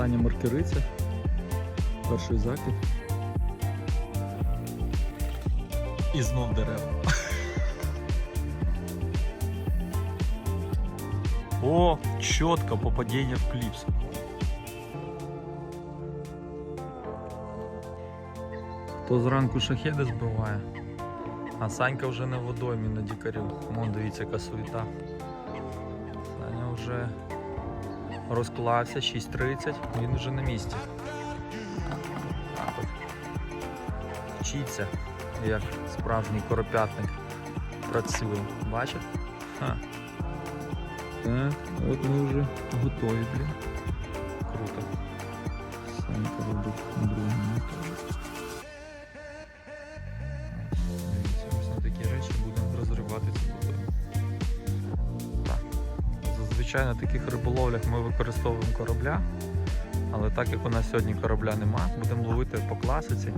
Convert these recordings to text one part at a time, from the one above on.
Саня маркериця. Перший закид. І знов дерева. О, чітко попадіння в кліпс. Хто зранку шахеди збиває, а Санька вже на водоймі на дікарю. Вон дивіться, яка суета. Саня вже розклався, 6.30, він вже на місці. Вчиться, як справжній коропятник працює. Бачите? Так, от ми вже готові, блін. Таких риболовлях ми використовуємо корабля, але так як у нас сьогодні корабля нема, будемо ловити по класиці.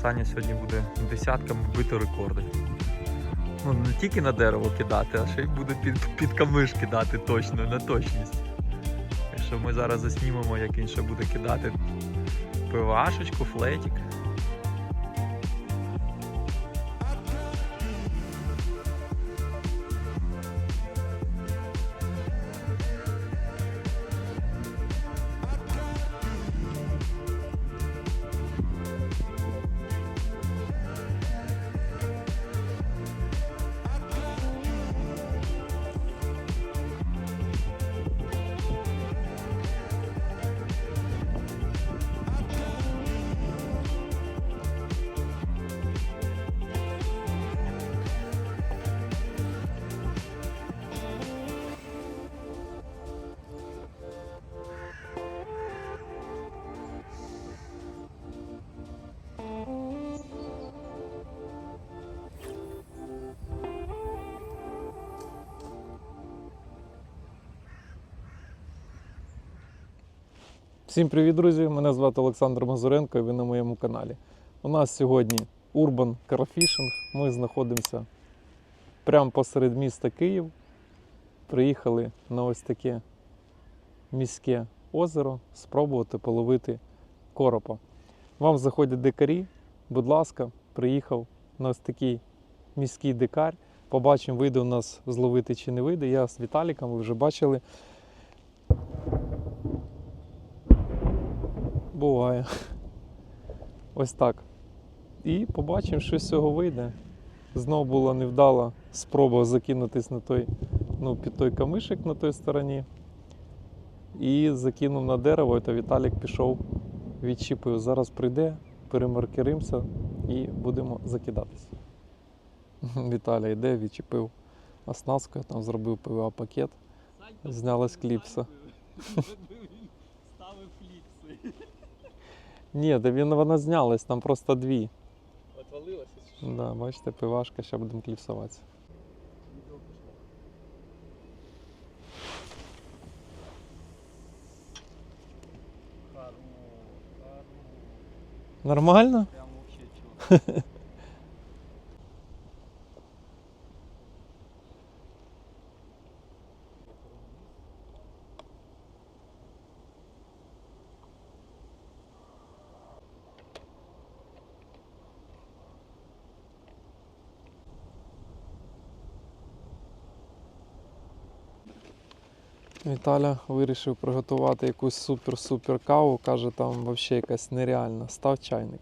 Саня сьогодні буде десятками бити рекорди. Ну, не тільки на дерево кидати, а ще й буде під, під камиш кидати точно, на точність. Якщо ми зараз заснімемо, як він ще буде кидати пивашечку, флетик. Всім привіт, друзі! Мене звати Олександр Мазуренко і ви на моєму каналі. У нас сьогодні Urban Carfishing. Ми знаходимося прямо посеред міста Київ. Приїхали на ось таке міське озеро спробувати половити коропа. Вам заходять дикарі, будь ласка, приїхав на ось такий міський дикар. Побачимо, вийде у нас зловити чи не вийде. Я з Віталіком, ви вже бачили. Буває. Ось так. І побачимо, що з цього вийде. Знову була невдала спроба закинутись на той, ну, під той камишик на той стороні. І закинув на дерево, і то Віталік пішов, відчіпив. Зараз прийде, перемаркеримося і будемо закидатись. Віталій йде, відчепив оснастку, там зробив ПВА пакет, зняли з кліпса. Ні, де він вона знялась, там просто дві. Отвалилася? Да, бачите, пивашка, ще будемо кліпсуватися. Нормально? Прям вообще чого. Віталя вирішив приготувати якусь супер-супер каву. Каже, там взагалі якась нереальна. Став чайник.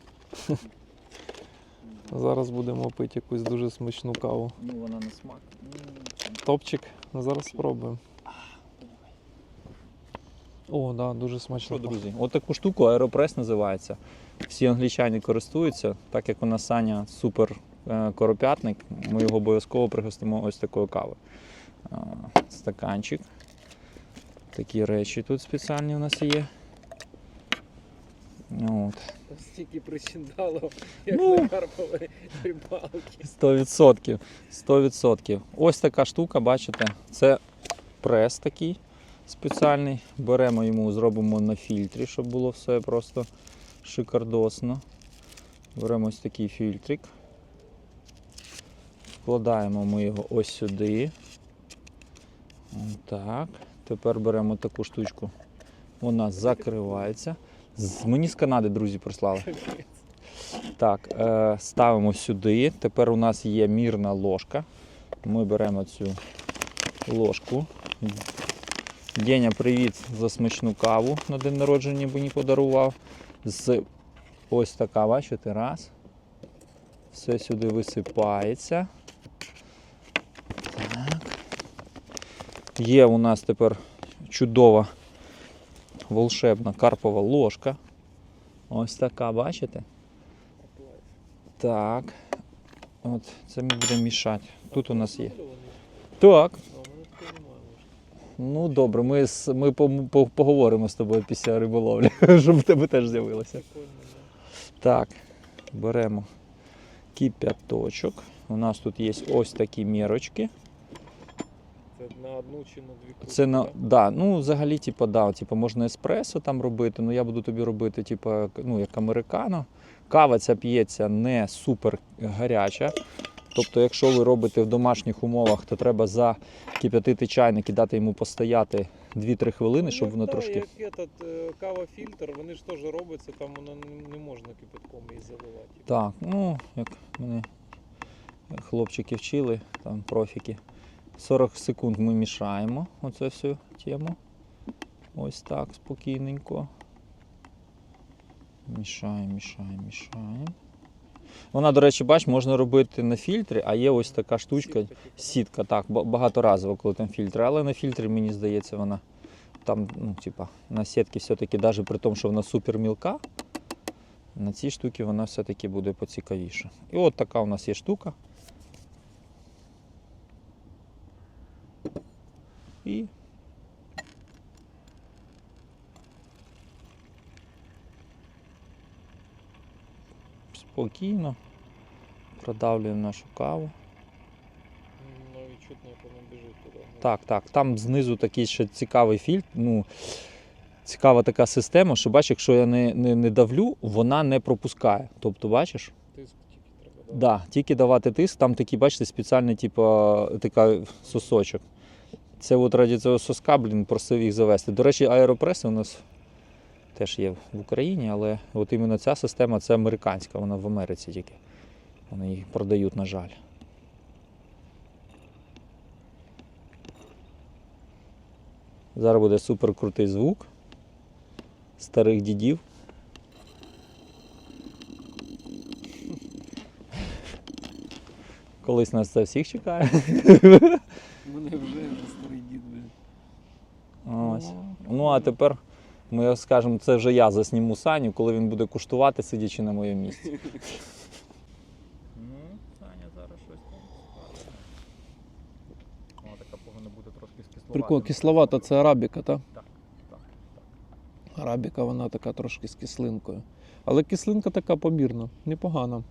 Зараз будемо пити якусь дуже смачну каву. Ну вона на смак. Топчик, ну, зараз спробуємо. О, да, дуже смачно. Що, друзі, от таку штуку аеропрес називається. Всі англічани користуються, так як у нас Саня супер е, коропятник, ми його обов'язково пригостимо ось такою кави. Е, Стаканчик. Такі речі тут спеціальні у нас є. От. Стільки причиндало, як Ну. на рибалки. 100%. 100%. Ось така штука, бачите, це прес такий спеціальний. Беремо йому, зробимо на фільтрі, щоб було все просто шикардосно. Беремо ось такий фільтрик. Вкладаємо ми його ось сюди. Так. Тепер беремо таку штучку, Вона закривається. Мені з Канади друзі прислали. Так, е, ставимо сюди. Тепер у нас є мірна ложка. Ми беремо цю ложку. Деня, привіт за смачну каву на день народження мені подарував. З ось така, бачите, раз. Все сюди висипається. Є у нас тепер чудова волшебна карпова ложка. Ось така, бачите? Так. От, це ми будемо мішати. Тут у нас є. Так. Ну добре, ми, ми поговоримо з тобою після риболовлі, щоб в тебе теж з'явилося. Так, беремо кипяточок. У нас тут є ось такі мірочки. Це на одну чи на дві кружки? Це на да? ну взагалі, типу, да, типу, можна еспресо там робити, але я буду тобі робити, типу, ну, як американо. Кава ця п'ється не супер гаряча. Тобто, якщо ви робите в домашніх умовах, то треба закип'ятити чайник і дати йому постояти 2-3 хвилини, щоб Ну, воно трошки. Як этот, е, кава-фільтр, вони ж теж робляться, там воно не можна кипятком її заливати. Так, ну, як мене хлопчики вчили, там профіки. 40 секунд ми мішаємо оцю всю тему. Ось так, спокійненько. Мішаємо, мішаємо, мішаємо. Вона, до речі, бач, можна робити на фільтрі, а є ось така штучка, Сітка, так, багаторазово, коли там фільтр. Але на фільтрі, мені здається, вона там, ну, типа, на сітці все-таки, навіть при тому, що вона супер мілка, на цій штуці вона все-таки буде поцікавіше. І от така у нас є штука. І спокійно продавлюємо нашу каву. Навіть чутно, як воно біжить туди. Так, так. Там знизу такий ще цікавий фільтр. Ну, цікава така система, що бачиш, якщо я не, не, не давлю, вона не пропускає. Тобто, бачиш? Тиск тільки треба. да? Да, тільки давати тиск, там такий, бачите, спеціальний, типу, така сосочок. Це от раді цього соска, блін, просив їх завести. До речі, аеропреси у нас теж є в Україні, але от іменно ця система це американська, вона в Америці тільки. Вони їх продають, на жаль. Зараз буде супер крутий звук старих дідів. Колись нас це всіх чекає. Мене вже старий дід. Ось. Ну а тепер ми скажемо, це вже я засніму Саню, коли він буде куштувати, сидячи на моєму місці. Ну, Саня зараз щось там Вона така повинна бути трошки з Прикол, кисловата це арабіка, так? Так, так, Арабіка, вона така трошки з кислинкою. Але кислинка така помірна, непогана.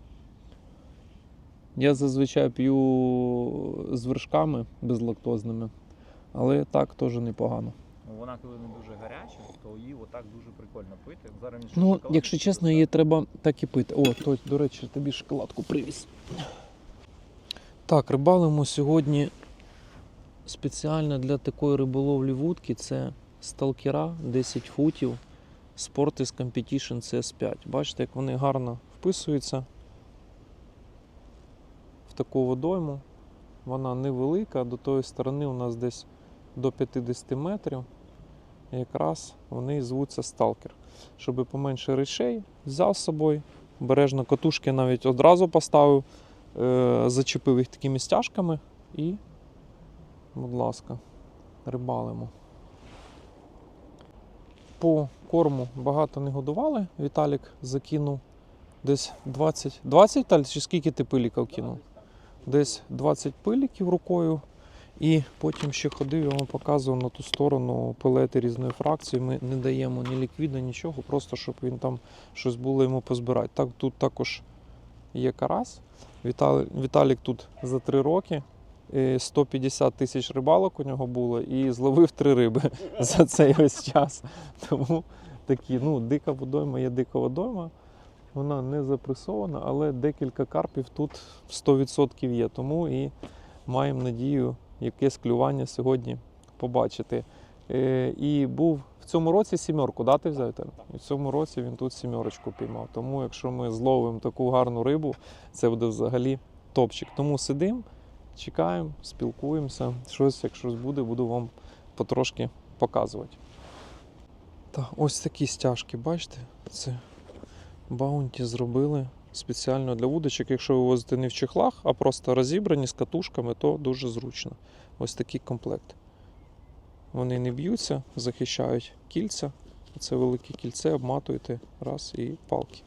Я зазвичай п'ю з вершками безлактозними, але так теж непогано. Ну, Вона коли не дуже гаряча, то її отак дуже прикольно пити. Зараз він Ну, шоколад якщо чесно, її треба так і пити. О, то, до речі, тобі шоколадку привіз. Так, рибалимо сьогодні спеціально для такої риболовлі вудки. Це сталкера 10 футів Sportis Competition CS5. Бачите, як вони гарно вписуються таку водойму. Вона невелика, до тої сторони у нас десь до 50 метрів. І якраз вони звуться сталкер. Щоб поменше речей, взяв з собою, бережно катушки навіть одразу поставив, е, зачепив їх такими стяжками і, будь ласка, рибалимо. По корму багато не годували. Віталік закинув десь 20. 20 Таль, чи скільки ти пиліків кинув? Десь 20 пиліків рукою. І потім ще ходив, я вам показував на ту сторону пелети різної фракції. Ми не даємо ні ліквіда, нічого, просто щоб він там щось було йому позбирати. Так, тут також є карась. Віталік, тут за три роки. е, 150 тисяч рибалок у нього було і зловив три риби за цей ось час. Тому такі, ну, дика водойма є дика водойма. Вона не запресована, але декілька карпів тут 100% є. Тому і маємо надію якесь клювання сьогодні побачити. Е, І був в цьому році сімерку, да, ти взяв І в цьому році він тут сімерочку піймав. Тому якщо ми зловимо таку гарну рибу, це буде взагалі топчик. Тому сидимо, чекаємо, спілкуємося. Щось, як щось буде, буду вам потрошки показувати. Та ось такі стяжки, бачите? Це баунті зробили спеціально для вудочок. Якщо ви возите не в чехлах, а просто розібрані з катушками, то дуже зручно. Ось такий комплект. Вони не б'ються, захищають кільця. Це велике кільце, обматуєте раз і палки.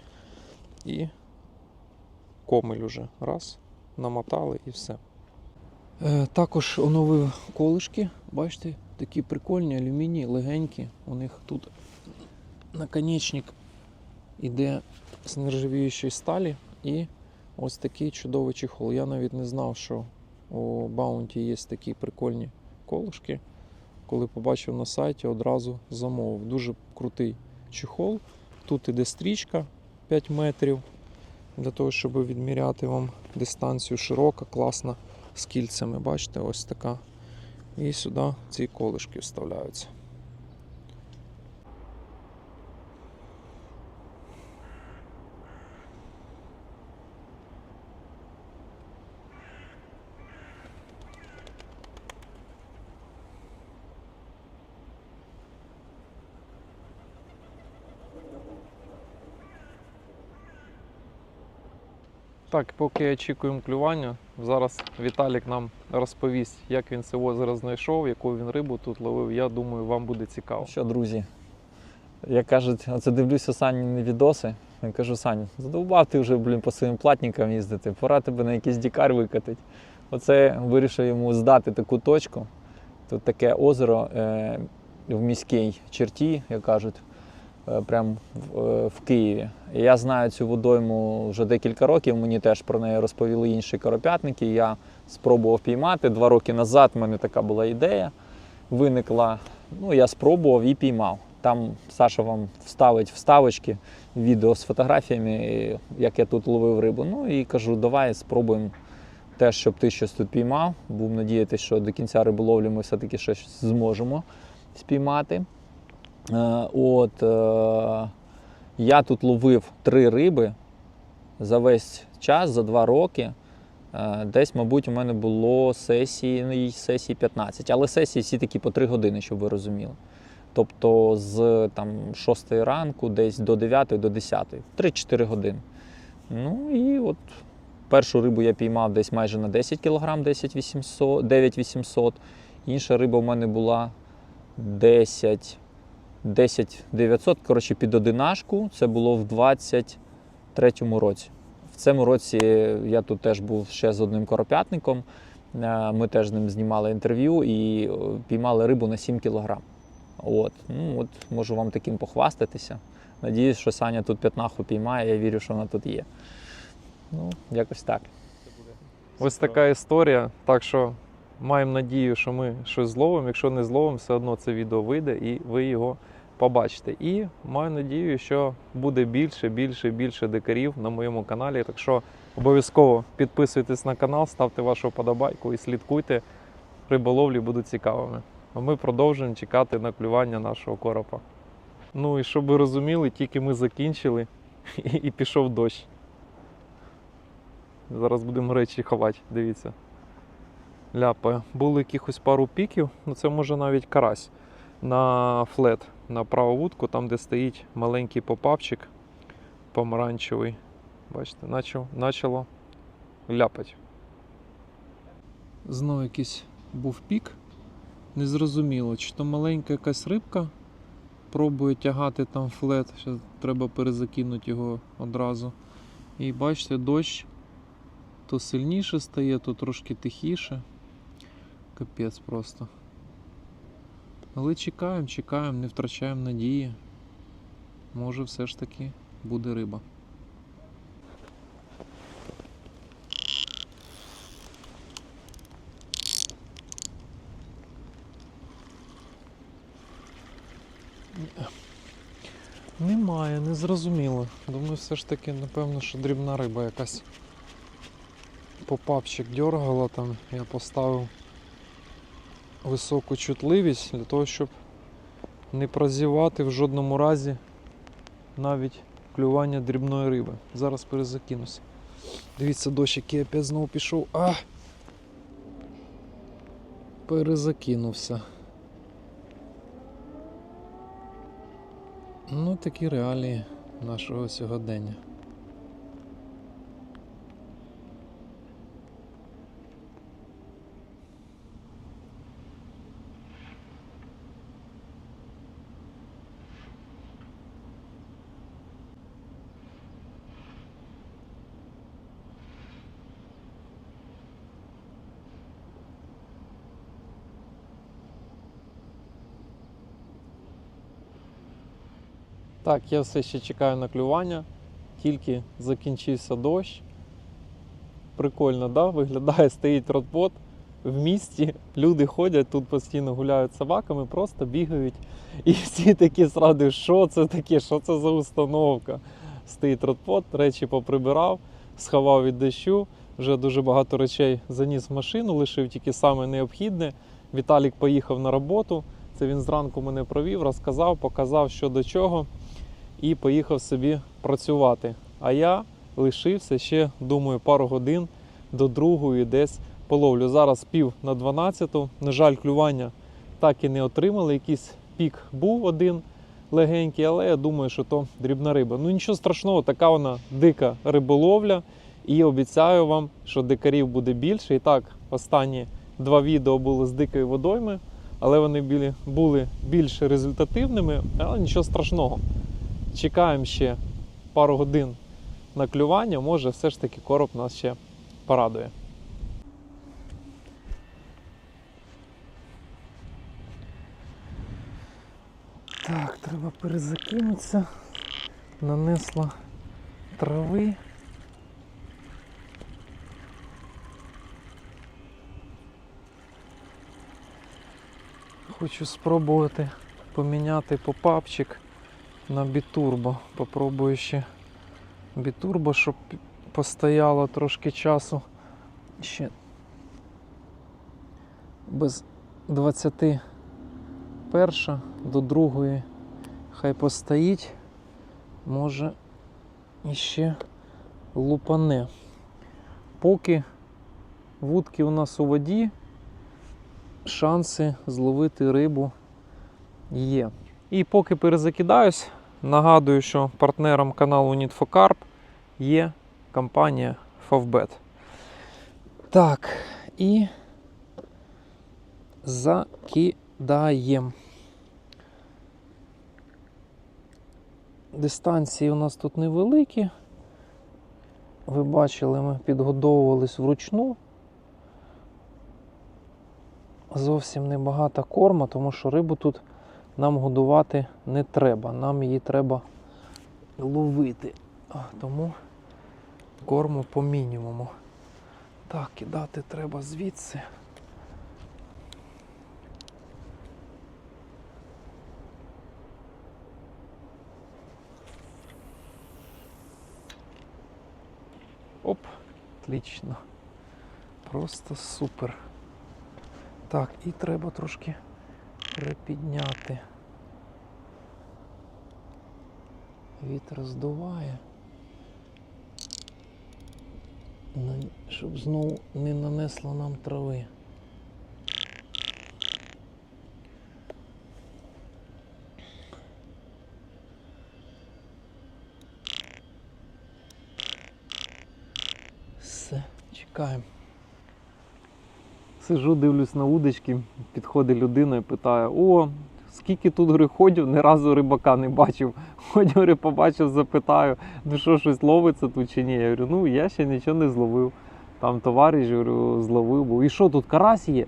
І комель уже раз, намотали і все. Е, також оновив колишки, бачите, такі прикольні, алюміній, легенькі. У них тут наконечник іде з нержавіючої сталі і ось такий чудовий чехол. Я навіть не знав, що у Bounty є такі прикольні колишки. Коли побачив на сайті, одразу замовив. Дуже крутий чехол. Тут іде стрічка 5 метрів для того, щоб відміряти вам дистанцію широка, класна з кільцями. Бачите, ось така. І сюди ці колишки вставляються. Так, поки очікуємо клювання, зараз Віталік нам розповість, як він це озеро знайшов, яку він рибу тут ловив. Я думаю, вам буде цікаво. Що, друзі, як кажуть, оце дивлюся Сані відоси. Я кажу, Саня, задовбав ти вже, блін, по своїм платникам їздити, пора тебе на якийсь дікар викатить. Оце вирішив йому здати таку точку. Тут таке озеро е, в міській черті, як кажуть, прямо в, е, в Києві. Я знаю цю водойму вже декілька років, мені теж про неї розповіли інші коропятники. Я спробував піймати. Два роки назад в мене така була ідея. Виникла. Ну, я спробував і піймав. Там Саша вам вставить вставочки, відео з фотографіями, як я тут ловив рибу. Ну і кажу, давай спробуємо теж, щоб ти щось тут піймав. Був надіятися, що до кінця риболовлі ми все-таки щось зможемо спіймати. Е, От, е, я тут ловив три риби за весь час, за два роки. Е, Десь, мабуть, у мене було сесії, сесії 15, але сесії всі такі по 3 години, щоб ви розуміли. Тобто з там, 6 ранку десь до 9 до 10, 3-4 години. Ну і от першу рибу я піймав десь майже на 10 кг, 10 800, 9 800. Інша риба в мене була 10, 10 900, коротше, під одинашку. Це було в 23-му році. В цьому році я тут теж був ще з одним коропятником. Е, Ми теж з ним знімали інтерв'ю і е, піймали рибу на 7 кг. От. Ну, от можу вам таким похвастатися. Надіюсь, що Саня тут п'ятнаху піймає, я вірю, що вона тут є. Ну, якось так. Ось така історія. Так що маємо надію, що ми щось зловимо. Якщо не зловимо, все одно це відео вийде і ви його побачите. І маю надію, що буде більше, більше, більше дикарів на моєму каналі. Так що обов'язково підписуйтесь на канал, ставте вашу вподобайку і слідкуйте. Риболовлі будуть цікавими. А ми продовжуємо чекати на клювання нашого коропа. Ну і щоб ви розуміли, тільки ми закінчили і, і пішов дощ. Зараз будемо речі ховати, дивіться. Ляпає. Було якихось пару піків, ну це може навіть карась на флет, на праву вудку, там де стоїть маленький попапчик помаранчевий. Бачите, начало, начало ляпати. Знову якийсь був пік. Незрозуміло, чи то маленька якась рибка пробує тягати там флет, ще треба перезакинути його одразу. І бачите, дощ то сильніше стає, то трошки тихіше. Капець просто. Але чекаємо, чекаємо, не втрачаємо надії. Може все ж таки буде риба. Немає, не зрозуміло. Думаю, все ж таки, напевно, що дрібна риба якась попапчик дергала там, я поставив високу чутливість для того, щоб не прозівати в жодному разі навіть клювання дрібної риби. Зараз перезакинуся. Дивіться, дощ, який опять знову пішов. А! Перезакинувся. Ну, такі реалії нашого сьогодення. Так, я все ще чекаю на клювання, тільки закінчився дощ. Прикольно, да? Виглядає, стоїть ротбот в місті. Люди ходять, тут постійно гуляють собаками, просто бігають. І всі такі зради, що це таке, що це за установка. Стоїть ротпот, речі поприбирав, сховав від дощу. Вже дуже багато речей заніс в машину, лишив тільки саме необхідне. Віталік поїхав на роботу. Це він зранку мене провів, розказав, показав, що до чого, і поїхав собі працювати. А я лишився ще, думаю, пару годин до другої десь половлю. Зараз пів на 12. На жаль, клювання так і не отримали. Якийсь пік був один легенький, але я думаю, що то дрібна риба. Ну нічого страшного, така вона дика риболовля. І обіцяю вам, що дикарів буде більше. І так, останні два відео були з дикої водойми, але вони були більш результативними, але нічого страшного. Чекаємо ще пару годин на клювання, може все ж таки короб нас ще порадує. Так, треба перезакинутися. Нанесла трави. Хочу спробувати поміняти попапчик на бітурбо. Попробую ще бітурбо, щоб постояло трошки часу. Ще без 21 до другої хай постоїть. Може іще лупане. Поки вудки у нас у воді, шанси зловити рибу є. І поки перезакидаюсь, нагадую, що партнером каналу Need for Carp є компанія Favbet. Так, і закидаємо. Дистанції у нас тут невеликі. Ви бачили, ми підгодовувались вручну. Зовсім небагато корма, тому що рибу тут нам годувати не треба. Нам її треба ловити. Тому корму по мінімуму. Так, кидати треба звідси. Оп, отлично. Просто супер. Так, і треба трошки припідняти. Вітер здуває. Щоб знову не нанесло нам трави. Все, чекаємо. Сижу, дивлюсь на удочки, підходить людина і питає: О, скільки тут говорю, ходів, ні разу рибака не бачив. Говорю, побачив, запитаю, ну що щось ловиться тут чи ні. Я говорю, ну я ще нічого не зловив. Там товариш говорю, зловив був. І що тут карась є?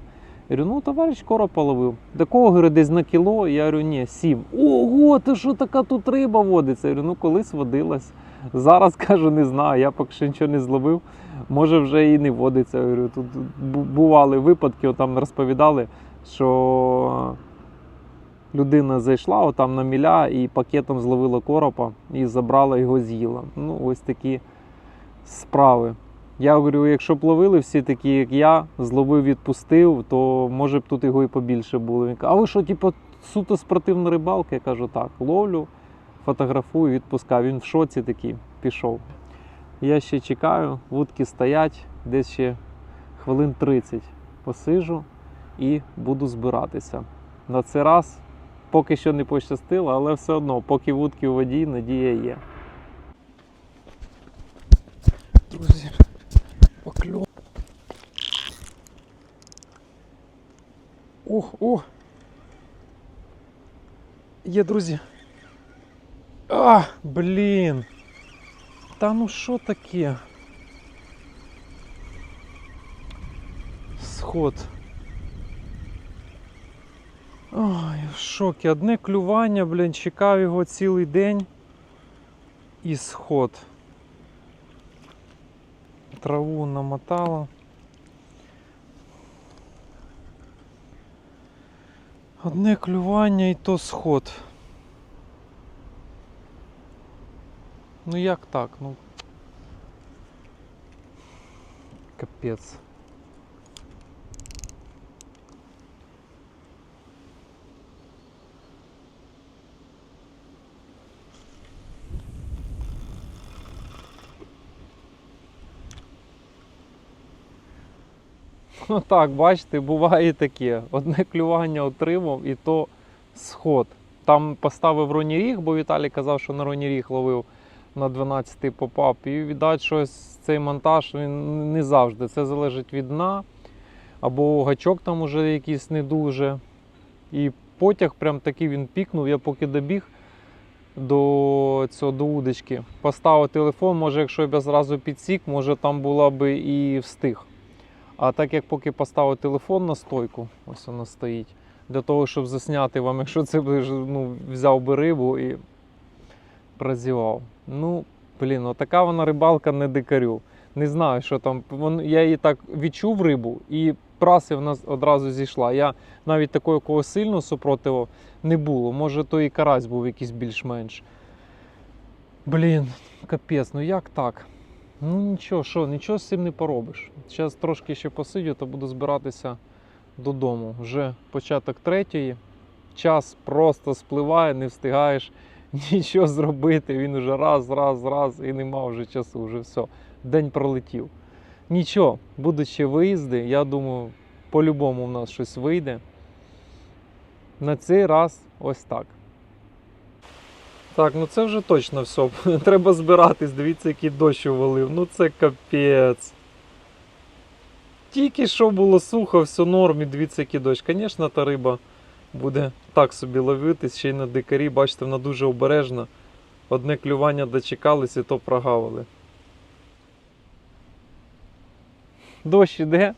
Я говорю, ну товариш короб половив. До кого говорю, десь на кіло? Я говорю, ні, сім. Ого, то що така тут риба водиться? Я говорю, ну колись водилась. Зараз кажу, не знаю, я поки що нічого не зловив. Може вже і не водиться. Тут бували випадки, там розповідали, що людина зайшла отам на міля і пакетом зловила коропа і забрала його з'їла. Ну, ось такі справи. Я говорю, якщо б ловили всі такі, як я, зловив, відпустив, то може б тут його і побільше було. Він каже, а ви що, типу, суто спортивна рибалка, я кажу так, ловлю, фотографую, відпускаю. Він в шоці такий пішов. Я ще чекаю, вудки стоять, десь ще хвилин 30 посижу і буду збиратися. На цей раз поки що не пощастило, але все одно, поки вудки у воді, надія є. Друзі, покльон. Ох, о! Є, друзі. А, блін. Та ну що таке? Сход. Ой, в шокі. Одне клювання, блін, чекав його цілий день. І сход. Траву намотало. Одне клювання і то сход. Ну як так? Ну. Капець. Ну так, бачите, буває таке. Одне клювання отримав і то сход. Там поставив роніріг, бо Віталій казав, що на роніріг ловив на 12 попап. І віддать щось цей монтаж він не завжди. Це залежить від дна. Або гачок там уже якийсь не дуже. І потяг прям такий він пікнув. Я поки добіг до цього до удочки, поставив телефон, може, якщо б я зразу підсік, може там була би і встиг. А так як поки поставив телефон на стойку, ось вона стоїть, для того, щоб засняти вам, якщо це ну, взяв би рибу і прозівав. Ну, блін, отака вона рибалка не дикарю. Не знаю, що там. Я її так відчув рибу і праси в нас одразу зійшла. Я навіть такого кого сильно супротиву не було. Може, то і карась був якийсь більш-менш. Блін, капець, ну як так? Ну нічого, що, нічого з цим не поробиш. Зараз трошки ще посидю та буду збиратися додому. Вже початок третьої. Час просто спливає, не встигаєш нічого зробити. Він уже раз, раз, раз і нема вже часу, вже все. День пролетів. Нічого, будуть ще виїзди. Я думаю, по-любому в нас щось вийде. На цей раз ось так. Так, ну це вже точно все. Треба збиратись. Дивіться, який дощ увалив. Ну це капець. Тільки що було сухо, все норм, і дивіться, який дощ. Звісно, та риба буде так собі ловитись, ще й на дикарі. Бачите, вона дуже обережна. Одне клювання дочекались і то прогавили. Дощ іде,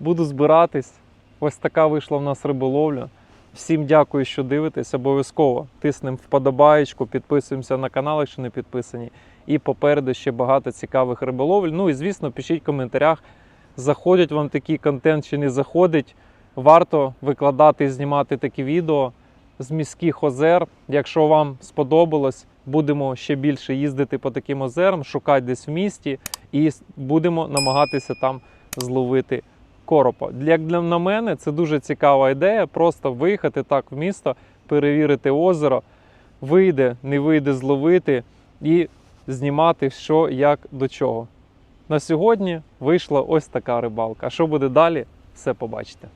буду збиратись. Ось така вийшла в нас риболовля. Всім дякую, що дивитесь. Обов'язково тиснемо вподобаєчку, підписуємося на канал, якщо не підписані. І попереду ще багато цікавих риболовель. Ну і звісно, пишіть в коментарях, заходять вам такий контент чи не заходить. Варто викладати і знімати такі відео з міських озер. Якщо вам сподобалось, будемо ще більше їздити по таким озерам, шукати десь в місті і будемо намагатися там зловити коропа. Як для на мене, це дуже цікава ідея. Просто виїхати так в місто, перевірити озеро, вийде, не вийде зловити і знімати що, як до чого. На сьогодні вийшла ось така рибалка. А що буде далі, все побачите.